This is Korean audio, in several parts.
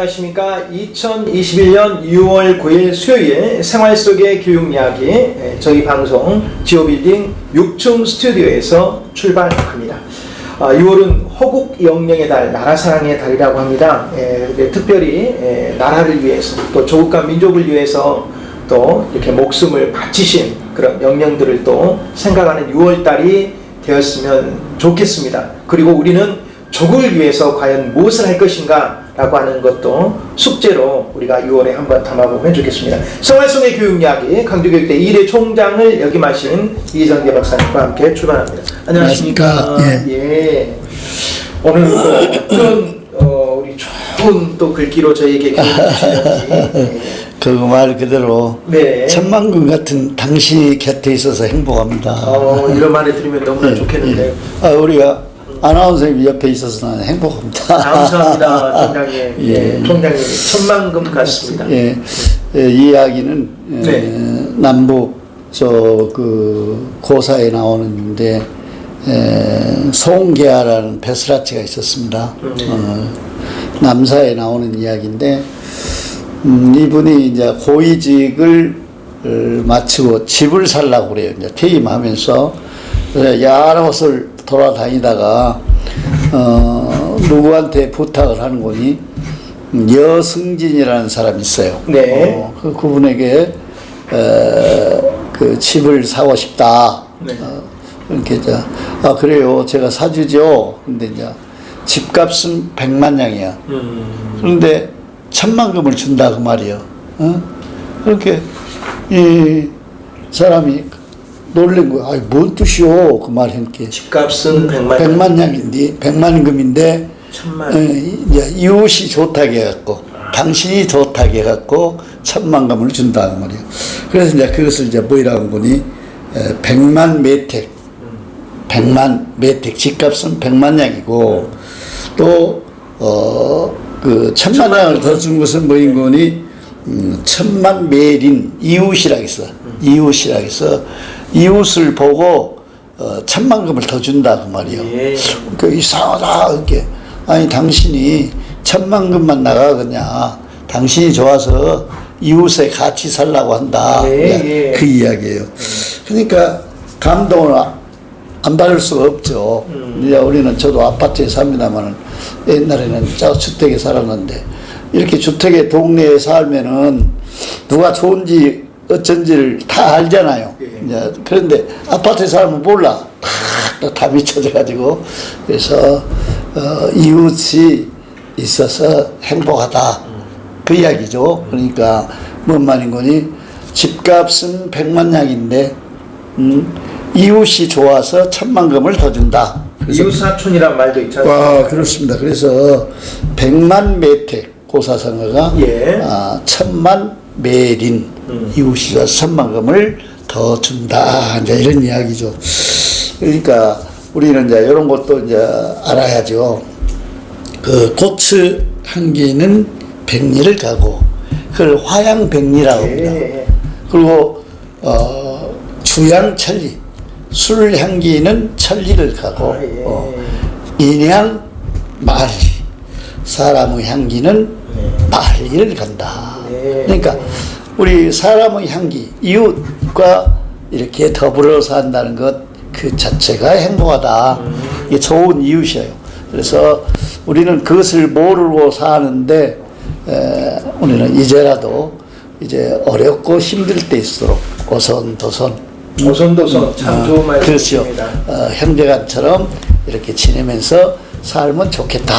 안녕하십니까? 2021년 6월 9일 수요일 생활 속의 교육 이야기 예, 저희 방송 지오빌딩 6층 스튜디오에서 출발합니다. 아, 6월은 호국 영령의 달, 나라 사랑의 달이라고 합니다. 예, 특별히 예, 나라를 위해서 또 조국과 민족을 위해서 또 이렇게 목숨을 바치신 그런 영령들을 또 생각하는 6월 달이 되었으면 좋겠습니다. 그리고 우리는 조국을 위해서 과연 무엇을 할 것인가 라고 하는 것도 숙제로 우리가 6월에 한번 담아보면 좋겠습니다. 생활성의 교육 이야기 강조교육대 1회 총장을 역임하신 이정재 박사님과 함께 출발합니다. 안녕하십니까? 안녕하십니까? 예. 오늘 또 어떤 어, 우리 좋은 또 글귀로 저희에게 교육을 주시는지 그말 그대로 네. 천만금 같은 당신이 곁에 있어서 행복합니다. 어, 이런 말을 들으면 너무나 좋겠는데요. 아, 우리가 아나운서님 옆에 있어서 나는 행복합니다. 감사합니다, 총장님. 예, 예. 총장님 천만금 같습니다. 예, 예, 이 이야기는 에, 네. 남북 저 그 고사에 나오는데 에, 송계하라는 베스라치가 있었습니다. 네. 어, 남사에 나오는 이야기인데 음, 이분이 이제 고위직을 어, 마치고 집을 살라고 그래요. 이제 퇴임하면서 여러 곳을 돌아다니다가 어, 누구한테 부탁을 하는 거니 음, 여승진이라는 사람이 있어요. 네. 어, 그 그분에게 어, 그 집을 사고 싶다. 네. 어, 이렇게 이제 아 그래요. 제가 사주죠. 근데 이제 집값은 백만 양이야. 음, 그런데 천만금을 준다 그 말이요. 어? 그렇게 이 사람이 놀란 거야. 아이 뭔 뜻이요? 그 말하니까 집값은 백만 백만 양인데 백만금인데 천만. 어, 이제 이웃이 좋다고 해갖고 당신이 좋다고 해갖고 천만금을 준다 그 말이요. 그래서 이제 그것을 이제 뭐이라고 보니 에, 백만 매택 백만 매택 집값은 백만 양이고 또 어 그 천만 양을 더 준 것은 뭐인 거니 음, 천만 매린 이웃이라 했어 이웃이라 해서 이웃을 보고 어, 천만금을 더 준다 그 말이요. 예. 그 이상하다 이렇게 아니 당신이 천만금만 나가겠냐 당신이 좋아서 이웃에 같이 살라고 한다 예, 예. 그 이야기예요. 그러니까 감동을 아- 안 받을 수가 없죠. 음. 이제 우리는 저도 아파트에 삽니다만은 옛날에는 저 주택에 살았는데 이렇게 주택에 동네에 살면은 누가 좋은지 어쩐지를 다 알잖아요. 예. 그런데 아파트에 살면 몰라. 다, 다 미쳐져가지고 그래서 어, 이웃이 있어서 행복하다. 그 이야기죠. 그러니까 뭔 말인 거니? 집값은 백만 양인데 음, 이웃이 좋아서 천만금을 더 준다. 이웃사촌이란 말도 않습니까? 와 그렇습니다. 그래서 백만 매택 고사성어가 예. 아, 천만 매린 음. 이웃이가 천만금을 더 준다. 이제 이런 이야기죠. 그러니까 우리는 이제 이런 것도 이제 알아야죠. 그 고추 한 개는 백리를 가고 그걸 화양 백리라고 합니다. 예. 그리고 어, 주양 천리 술 향기는 천리를 가고 아, 예. 어, 인향 말리 사람의 향기는 말리를 간다. 예. 그러니까 우리 사람의 향기 이웃과 이렇게 더불어 산다는 것 그 자체가 행복하다. 이게 좋은 이웃이에요. 그래서 우리는 그것을 모르고 사는데 에, 우리는 이제라도 이제 어렵고 힘들 때일수록 오선도선 오선도선 참 좋은 그렇죠. 말씀입니다. 어, 형제간처럼 이렇게 지내면서 살면 좋겠다.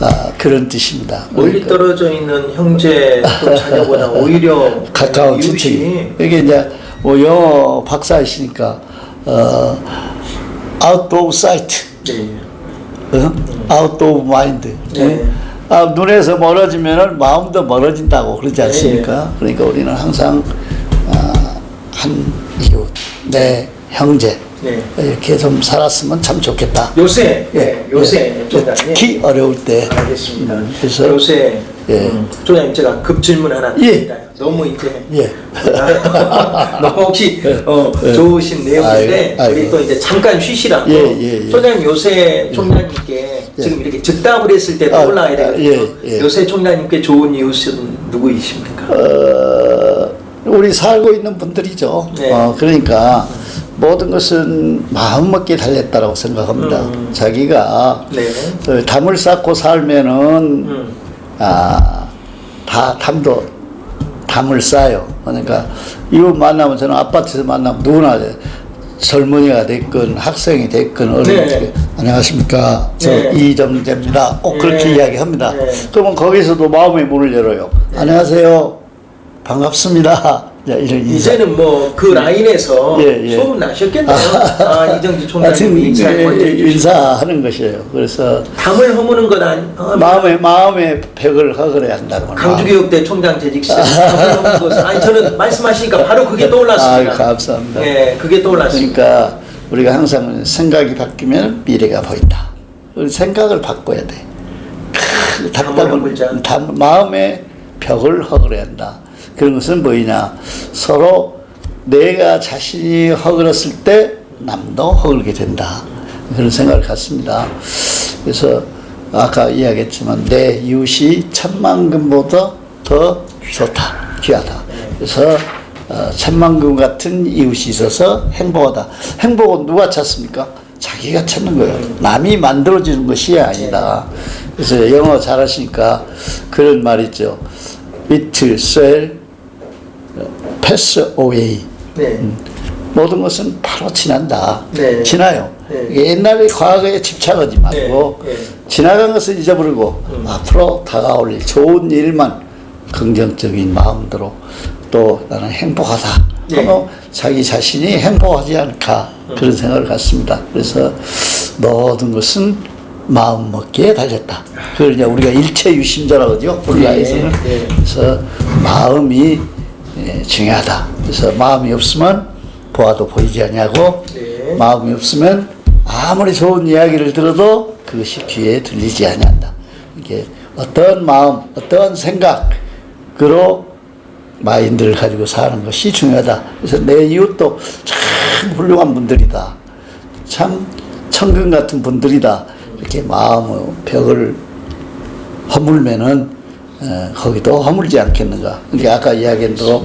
아, 그런 뜻입니다. 멀리 그러니까 떨어져 있는 형제 또 자녀보다 오히려 가까운 친척이 이게 이제 뭐 영어 박사이시니까 어, out of sight, 네. 어? out of mind. 네. 예? 아, 눈에서 멀어지면은 마음도 멀어진다고 그러지 않습니까? 그러니까 우리는 항상 아, 한 이웃, 내 형제 네. 이렇게 좀 살았으면 참 좋겠다. 요새 예, 네, 요새 예, 총장님 특히 어려울 때 알겠습니다. 음, 그래서 요새 예. 음, 총장님 제가 급 질문 하나 예. 드립니다. 너무 이제 예. 너무 혹시 어, 예. 좋으신 내용인데 아이고, 아이고. 우리 또 이제 잠깐 쉬시라고 예, 예, 예. 총장님 요새 총장님께 지금 이렇게 즉답을 했을 때 아, 떠올라야 되거든요. 예, 예. 요새 총장님께 좋은 이웃은 누구이십니까? 어, 우리 살고 있는 분들이죠. 네. 어, 그러니까 모든 것은 마음 먹기에 달렸다고 생각합니다. 음. 자기가 네. 어, 담을 쌓고 살면은 음. 아, 다 담도 담을 쌓요. 그러니까 이웃 만나면 저는 아파트에서 만나면 누구나 젊은이가 됐건 학생이 됐건 어른이 네. 안녕하십니까. 저 네. 이정재입니다. 꼭 그렇게 네. 이야기합니다. 네. 그러면 거기서도 마음의 문을 열어요. 안녕하세요. 반갑습니다. 자, 이런 인사. 이제는 뭐 그 라인에서 예, 예. 소문 나셨겠네요. 아, 이정지 총장님 하여튼 인사를 예, 먼저 해주시고 인사하는 것이에요. 그래서 담을 허무는 건 아니. 어, 마음의 마음의 벽을 허그려야 한다는 말. 강주교육 대 총장 재직 시절 담을 허무는 것은 아니 저는 말씀하시니까 바로 그게 떠올랐습니다. 아, 감사합니다. 예, 그게 떠올랐습니다. 그러니까 우리가 항상 생각이 바뀌면 미래가 보인다. 우리 생각을 바꿔야 돼. 크, 답답은 마음의 벽을 허그려야 한다. 그런 것은 뭐냐? 서로 내가 자신이 허글었을 때 남도 허글게 된다. 그런 생각을 갖습니다. 그래서 아까 이야기했지만 내 이웃이 천만금보다 더 좋다, 귀하다. 그래서 어, 천만금 같은 이웃이 있어서 행복하다. 행복은 누가 찾습니까? 자기가 찾는 거예요. 남이 만들어주는 것이 아니다. 그래서 영어 잘하시니까 그런 말 있죠. It shall pass away. 네. 모든 것은 바로 지난다. 네. 지나요. 네. 옛날에 과거에 집착하지 말고 네. 네. 지나간 것을 잊어버리고 앞으로 다가올 일, 좋은 일만 긍정적인 마음으로 또 나는 행복하다. 네. 하면 자기 자신이 행복하지 않을까 그런 생각을 갖습니다. 그래서 모든 것은 마음 먹기에 달렸다. 그걸 이제 우리가 일체 유심자라고 그러죠. 불가에서는. 네. 그래서 마음이 예, 중요하다. 그래서 마음이 없으면 보아도 보이지 않냐고 네. 마음이 없으면 아무리 좋은 이야기를 들어도 그것이 귀에 들리지 않는다. 이게 어떤 마음, 어떤 생각으로 마인드를 가지고 사는 것이 중요하다. 그래서 내 이웃도 참 훌륭한 분들이다. 참 천금 같은 분들이다. 이렇게 마음의 벽을 허물면은 어, 거기도 허물지 않겠는가. 그러니까 아까 이야기한 대로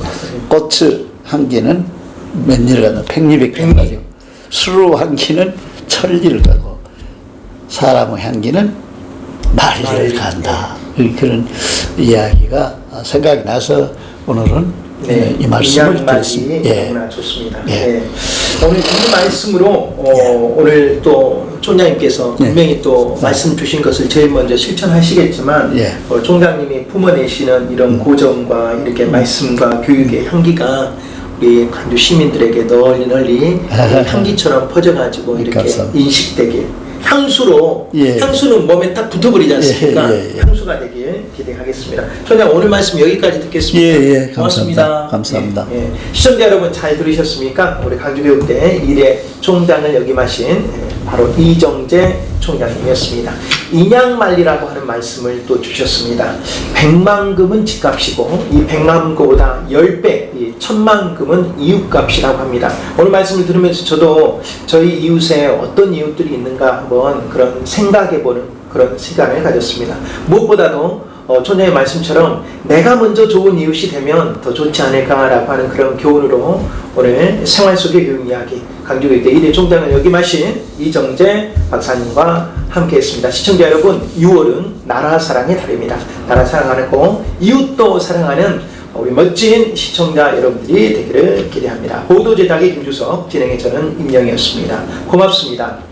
꽃 한 개는 몇 리를 가나 백리백리를 가지고 수로 한 개는 천리를 가고 사람의 향기는 마리를 간다. 그런 이야기가 생각이 나서 오늘은 네, 이 말씀을 드렸습니다. 예. 좋습니다. 예. 네. 오늘 이 말씀으로 어, 오늘 또 총장님께서 예. 분명히 또 말씀 주신 것을 제일 먼저 실천하시겠지만 예. 어, 총장님이 품어내시는 이런 음. 고정과 이렇게 말씀과 교육의 향기가 우리 관주 시민들에게 널리 널리 향기처럼 퍼져가지고 이렇게 감사합니다. 인식되게 향수로 예. 향수는 몸에 딱 붙어버리지 않습니까? 예, 예, 예. 향수가 되길 기대하겠습니다. 총장 오늘 말씀 여기까지 듣겠습니다. 예, 예, 감사합니다. 고맙습니다. 감사합니다. 예, 예. 시청자 여러분 잘 들으셨습니까? 우리 강주교육대 일의 총장을 역임하신 예, 바로 이정재 총장님이었습니다. 인양만리라고 하는 말씀을 또 주셨습니다. 백만금은 집값이고 이 백만금보다 10배, 이 천만금은 이웃값이라고 합니다. 오늘 말씀을 들으면서 저도 저희 이웃에 어떤 이웃들이 있는가 한번 그런 생각해보는 그런 시간을 가졌습니다. 무엇보다도 어, 총장의 말씀처럼 내가 먼저 좋은 이웃이 되면 더 좋지 않을까라고 하는 그런 교훈으로 오늘 생활 속의 교육 이야기 강주교육대 1회 총장을 역임하신 이정재 박사님과 함께했습니다. 시청자 여러분 6월은 나라 사랑의 달입니다. 나라 사랑하고 이웃도 사랑하는 우리 멋진 시청자 여러분들이 되기를 기대합니다. 보도 제작의 김주석 진행의 저는 임영이었습니다. 고맙습니다.